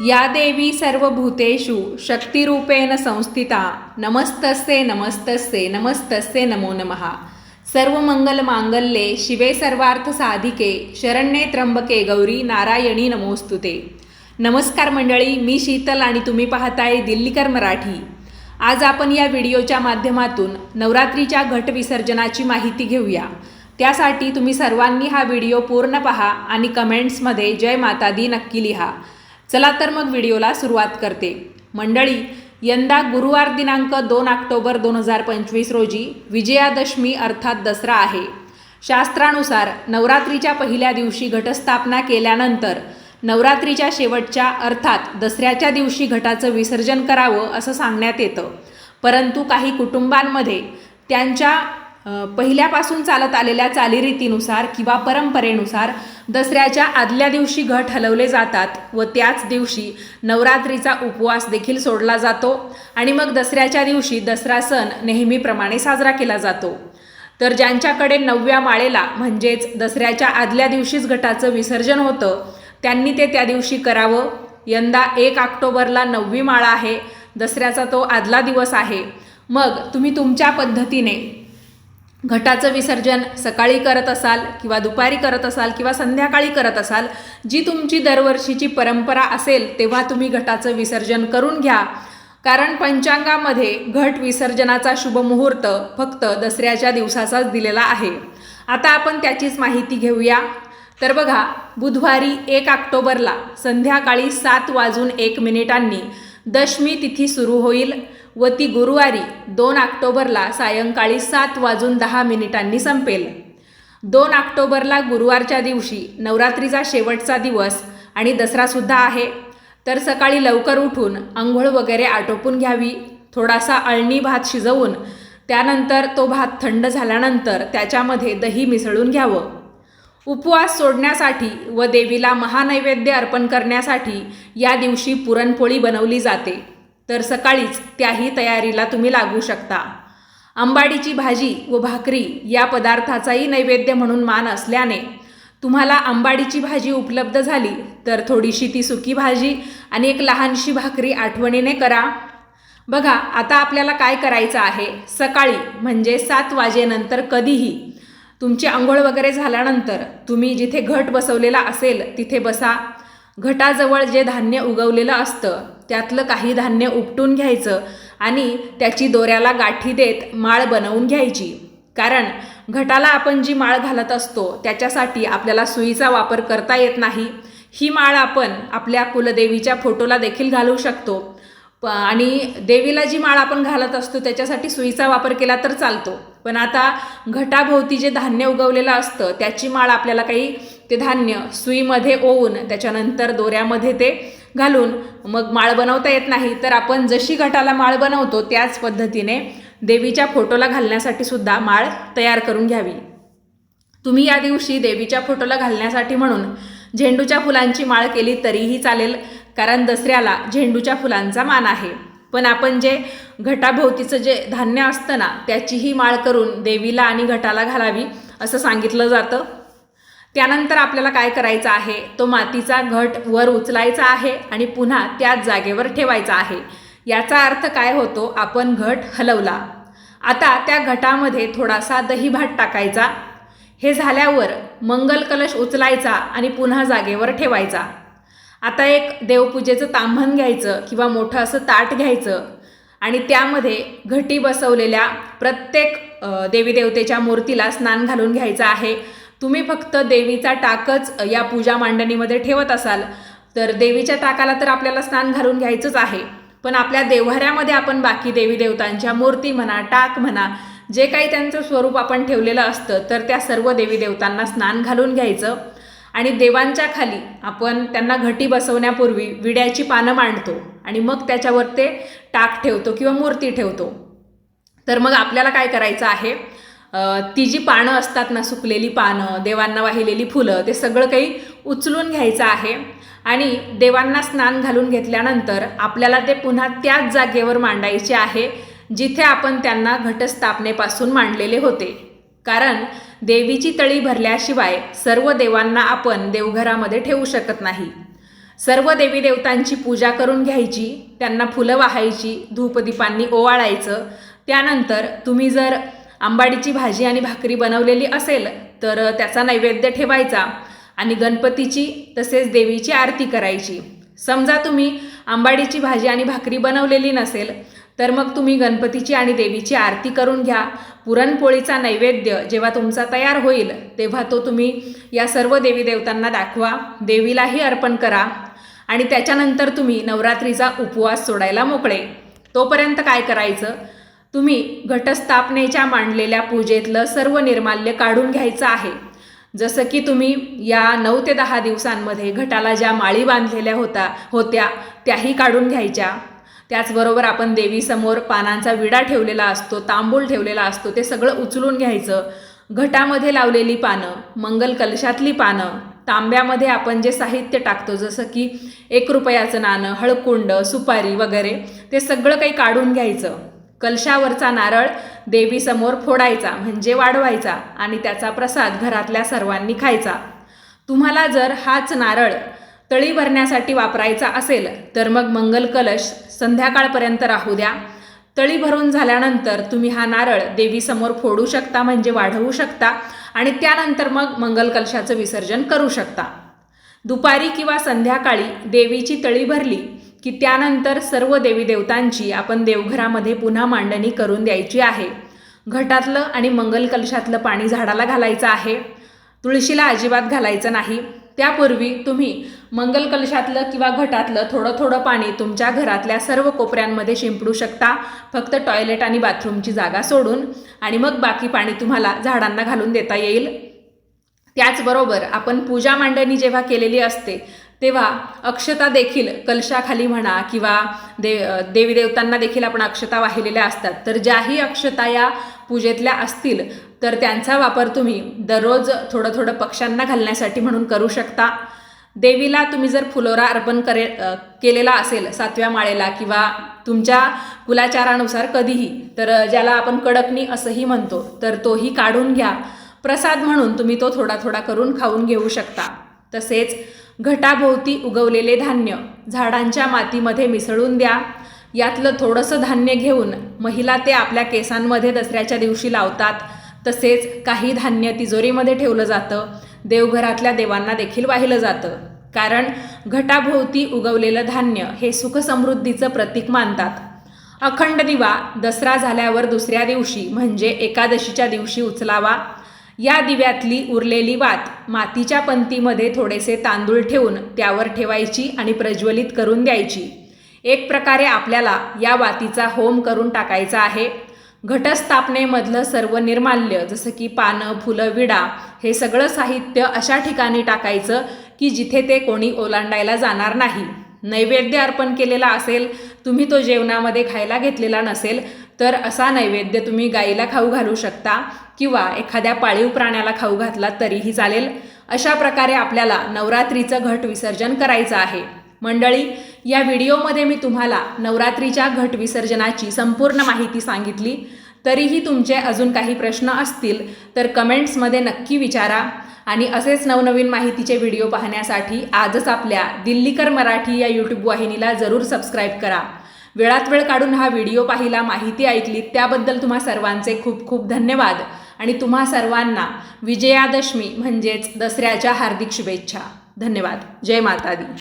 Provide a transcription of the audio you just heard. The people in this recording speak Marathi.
या देवी सर्व भूतेषु शक्तिरूपेण संस्थिता। नमस्तस्ते नमस्तस्ते नमस्तस्ते नमो नमः। सर्व मंगल मांगल्ये शिवे सर्वार्थ साधिके शरण्ये त्र्यंबके गौरी नारायणी नमोस्तुते नमस्कार मंडळी मी शीतल आणि तुम्ही पाहताय दिल्लीकर मराठी। आज आपण या व्हिडिओच्या माध्यमातून नवरात्रीच्या घट विसर्जनाची माहिती घेऊया। त्यासाठी तुम्ही सर्वांनी हा व्हिडिओ पूर्ण पहा आणि कमेंट्समध्ये जय माता दी नक्की लिहा। चला तर मग व्हिडिओला सुरुवात करते. मंडळी यंदा गुरुवार दिनांक दोन ऑक्टोबर दोन हजार पंचवीस रोजी विजयादशमी अर्थात दसरा आहे. शास्त्रानुसार नवरात्रीच्या पहिल्या दिवशी घटस्थापना केल्यानंतर नवरात्रीच्या शेवटच्या अर्थात दसऱ्याच्या दिवशी घटाचं विसर्जन करावं असं सांगण्यात येतं. परंतु काही कुटुंबांमध्ये त्यांच्या पहिल्यापासून चालत आलेल्या चालीरीतीनुसार किंवा परंपरेनुसार दसऱ्याच्या आदल्या दिवशी घट हलवले जातात व त्याच दिवशी नवरात्रीचा उपवास देखील सोडला जातो आणि मग दसऱ्याच्या दिवशी दसरा सण नेहमीप्रमाणे साजरा केला जातो. तर ज्यांच्याकडे नवव्या माळेला म्हणजेच दसऱ्याच्या आदल्या दिवशीच घटाचं विसर्जन होतं त्यांनी ते त्या दिवशी करावं. यंदा एक ऑक्टोबरला नववी माळा आहे दसऱ्याचा तो आदला दिवस आहे. मग तुम्ही तुमच्या पद्धतीने घटाचं विसर्जन सकाळी करत असाल किंवा दुपारी करत असाल किंवा संध्याकाळी करत असाल जी तुमची दरवर्षीची परंपरा असेल तेव्हा तुम्ही घटाचं विसर्जन करून घ्या. कारण पंचांगामध्ये घट विसर्जनाचा शुभ मुहूर्त फक्त दसऱ्याच्या दिवसाचाच दिलेला आहे. आता आपण त्याचीच माहिती घेऊया. तर बघा बुधवारी एक ऑक्टोबरला संध्याकाळी सात वाजून एक मिनिटांनी दशमी तिथी सुरू होईल. व ती गुरुवारी दोन ऑक्टोबरला सायंकाळी सात वाजून दहा मिनिटांनी संपेल. दोन ऑक्टोबरला गुरुवारच्या दिवशी नवरात्रीचा शेवटचा दिवस आणि दसरासुद्धा आहे. तर सकाळी लवकर उठून आंघोळ वगैरे आटोपून घ्यावी थोडासा अळणी भात शिजवून त्यानंतर तो भात थंड झाल्यानंतर त्याच्यामध्ये दही मिसळून घ्यावं. उपवास सोडण्यासाठी व देवीला महानैवेद्य अर्पण करण्यासाठी या दिवशी पुरणपोळी बनवली जाते. तर सकाळीच त्याही तयारीला तुम्ही लागू शकता. आंबाडीची भाजी व भाकरी या पदार्थाचाही नैवेद्य म्हणून मान असल्याने तुम्हाला आंबाडीची भाजी उपलब्ध झाली तर थोडीशी ती सुकी भाजी आणि एक लहानशी भाकरी आठवणीने करा. बघा आता आपल्याला काय करायचं आहे? सकाळी म्हणजे सात वाजेनंतर कधीही तुमची आंघोळ वगैरे झाल्यानंतर तुम्ही जिथे घट बसवलेला असेल तिथे बसा. घटाजवळ जे धान्य उगवलेलं असतं त्यातलं काही धान्य उपटून घ्यायचं आणि त्याची दोऱ्याला गाठी देत माळ बनवून घ्यायची. कारण घटाला आपण जी माळ घालत असतो त्याच्यासाठी आपल्याला सुईचा वापर करता येत नाही. ही माळ आपण आपल्या कुलदेवीच्या फोटोला देखील घालू शकतो. प आणि देवीला जी माळ आपण घालत असतो त्याच्यासाठी सुईचा वापर केला तर चालतो. पण आता घटाभोवती जे धान्य उगवलेलं असतं त्याची माळ आपल्याला काही ते धान्य सुईमध्ये ओवून त्याच्यानंतर दोऱ्यामध्ये ते घालून मग माळ बनवता येत नाही तर आपण जशी घटाला माळ बनवतो त्याच पद्धतीने देवीच्या फोटोला घालण्यासाठी सुद्धा माळ तयार करून घ्यावी. तुम्ही या दिवशी देवीच्या फोटोला घालण्यासाठी म्हणून झेंडूच्या फुलांची माळ केली तरीही चालेल कारण दसऱ्याला झेंडूच्या फुलांचा मान आहे. पण आपण जे घटाभोवतीचं जे धान्य असतं ना त्याचीही माळ करून देवीला आणि घटाला घालावी असं सांगितलं जातं. त्यानंतर आपल्याला काय करायचं आहे? तो मातीचा घट वर उचलायचा आहे आणि पुन्हा त्याच जागेवर ठेवायचा आहे. याचा अर्थ काय होतो? आपण घट हलवला. आता त्या घटामध्ये थोडासा दही भात टाकायचा. हे झाल्यावर मंगल कलश उचलायचा आणि पुन्हा जागेवर ठेवायचा. आता एक देवपूजेचं तांभण घ्यायचं किंवा मोठं असं ताट घ्यायचं आणि त्यामध्ये घटी बसवलेल्या प्रत्येक देवीदेवतेच्या मूर्तीला स्नान घालून घ्यायचं आहे. तुम्ही फक्त देवीचा टाकच या पूजा मांडणीमध्ये ठेवत असाल तर देवीच्या टाकाला तर आपल्याला स्नान घालून घ्यायचंच आहे. पण आपल्या देव्हाऱ्यामध्ये आपण बाकी देवी देवतांच्या मूर्ती म्हणा टाक म्हणा जे काही त्यांचं स्वरूप आपण ठेवलेलं असतं तर त्या सर्व देवी देवतांना स्नान घालून घ्यायचं. आणि देवांच्या खाली आपण त्यांना घटी बसवण्यापूर्वी विड्याची पानं मांडतो आणि मग त्याच्यावर ते टाक ठेवतो किंवा मूर्ती ठेवतो. तर मग आपल्याला काय करायचं आहे ती जी पानं असतात ना सुकलेली पानं देवांना वाहिलेली फुलं ते सगळं काही उचलून घ्यायचं आहे. आणि देवांना स्नान घालून घेतल्यानंतर आपल्याला ते पुन्हा त्याच जागेवर मांडायचे आहे जिथे आपण त्यांना घटस्थापनेपासून मांडलेले होते. कारण देवीची तळी भरल्याशिवाय सर्व देवांना आपण देवघरामध्ये ठेवू शकत नाही. सर्व देवी देवतांची पूजा करून घ्यायची त्यांना फुलं वाहायची धूपदीपांनी ओवाळायचं. त्यानंतर तुम्ही जर आंबाडीची भाजी आणि भाकरी बनवलेली असेल तर त्याचा नैवेद्य ठेवायचा आणि गणपतीची तसेच देवीची आरती करायची. समजा तुम्ही आंबाडीची भाजी आणि भाकरी बनवलेली नसेल तर मग तुम्ही गणपतीची आणि देवीची आरती करून घ्या. पुरणपोळीचा नैवेद्य जेव्हा तुमचा तयार होईल तेव्हा तो तुम्ही या सर्व देवी देवतांना दाखवा देवीलाही अर्पण करा आणि त्याच्यानंतर तुम्ही नवरात्रीचा उपवास सोडायला मोकळे. तोपर्यंत काय करायचं? तुम्ही घटस्थापनेच्या मांडलेल्या पूजेतलं सर्व निर्माल्य काढून घ्यायचं आहे. जसं की तुम्ही या नऊ ते दहा दिवसांमध्ये घटाला ज्या माळी बांधलेल्या होता होत्या त्याही काढून घ्यायच्या. त्याचबरोबर आपण देवीसमोर पानांचा विडा ठेवलेला असतो तांबूल ठेवलेला असतो ते सगळं उचलून घ्यायचं. घटामध्ये लावलेली पानं मंगल कलशातली पानं तांब्यामध्ये आपण जे साहित्य टाकतो जसं की एक रुपयाचं नाणं हळकुंड सुपारी वगैरे ते सगळं काही काढून घ्यायचं. कलशावरचा नारळ देवीसमोर फोडायचा म्हणजे वाढवायचा आणि त्याचा प्रसाद घरातल्या सर्वांनी खायचा. तुम्हाला जर हाच नारळ तळी भरण्यासाठी वापरायचा असेल तर मग मंगल कलश संध्याकाळपर्यंत राहू द्या. तळी भरून झाल्यानंतर तुम्ही हा नारळ देवीसमोर फोडू शकता म्हणजे वाढवू शकता आणि त्यानंतर मग मंगल कलशाचं विसर्जन करू शकता. दुपारी किंवा संध्याकाळी देवीची तळी भरली की त्यानंतर सर्व देवी देवतांची आपण देवघरामध्ये पुन्हा मांडणी करून द्यायची आहे. घटातलं आणि मंगल कलशातलं पाणी झाडाला घालायचं आहे. तुळशीला अजिबात घालायचं नाही. त्यापूर्वी तुम्ही मंगल कलशातलं किंवा घटातलं थोडं थोडं पाणी तुमच्या घरातल्या सर्व कोपऱ्यांमध्ये शिंपडू शकता. फक्त टॉयलेट आणि बाथरूमची जागा सोडून आणि मग बाकी पाणी तुम्हाला झाडांना घालून देता येईल. त्याचबरोबर आपण पूजा मांडणी जेव्हा केलेली असते तेव्हा अक्षता देखील कलशाखाली म्हणा किंवा दे देवी देवतांना देखील आपण अक्षता वाहिलेल्या असतात. तर ज्याही अक्षता या पूजेतल्या असतील तर त्यांचा वापर तुम्ही दररोज थोडं थोडं पक्ष्यांना घालण्यासाठी म्हणून करू शकता. देवीला तुम्ही जर फुलोरा अर्पण करे केलेला असेल सातव्या माळेला किंवा तुमच्या कुलाचारानुसार कधीही तर ज्याला आपण कडकणी असंही म्हणतो तर तोही काढून घ्या. प्रसाद म्हणून तुम्ही तो थोडा थोडा करून खाऊन घेऊ शकता. तसेच घटाभोवती उगवलेले धान्य. झाडांच्या मातीमध्ये मिसळून द्या. यातलं थोडंसं धान्य घेऊन महिला ते आपल्या केसांमध्ये दसऱ्याच्या दिवशी लावतात. तसेच काही धान्य तिजोरीमध्ये ठेवलं जातं. देवघरातल्या देवांना देखील वाहिलं जातं. कारण घटाभोवती उगवलेलं धान्य हे सुखसमृद्धीचं प्रतीक मानतात. अखंड दिवा दसरा झाल्यावर दुसऱ्या दिवशी म्हणजे एकादशीच्या दिवशी उचलावा. या दिव्यातली उरलेली वात मातीच्या पंतीमध्ये थोडेसे तांदूळ ठेवून त्यावर ठेवायची आणि प्रज्वलित करून द्यायची. एक प्रकारे आपल्याला या वातीचा होम करून टाकायचा आहे. घटस्थापनेमधलं सर्व निर्माल्य जसं की पानं फुलं विडा हे सगळं साहित्य अशा ठिकाणी टाकायचं की जिथे ते कोणी ओलांडायला जाणार नाही. नैवेद्य अर्पण केलेला असेल तुम्ही तो जेवणामध्ये खायला घेतलेला नसेल तर असा नैवेद्य तुम्ही गाईला खाऊ घालू शकता किंवा एखाद्या पाळीव प्राण्याला खाऊ घातला तरीही चालेल. अशा प्रकारे आपल्याला नवरात्रीचं घट विसर्जन करायचं आहे. मंडळी या व्हिडिओमध्ये मी तुम्हाला नवरात्रीच्या घट विसर्जनाची संपूर्ण माहिती सांगितली. तरीही तुमचे अजून काही प्रश्न असतील तर कमेंट्समध्ये नक्की विचारा. आणि असेच नवनवीन माहितीचे व्हिडिओ पाहण्यासाठी आजच आपल्या दिल्लीकर मराठी या यूट्यूब वाहिनीला जरूर सबस्क्राईब करा. वेळात वेळ काढून हा व्हिडिओ पाहिला माहिती ऐकली त्याबद्दल तुम्हा सर्वांचे खूप खूप धन्यवाद. आणि तुम्हा सर्वांना विजयादशमी म्हणजेच दसऱ्याच्या हार्दिक शुभेच्छा. धन्यवाद. जय माता दी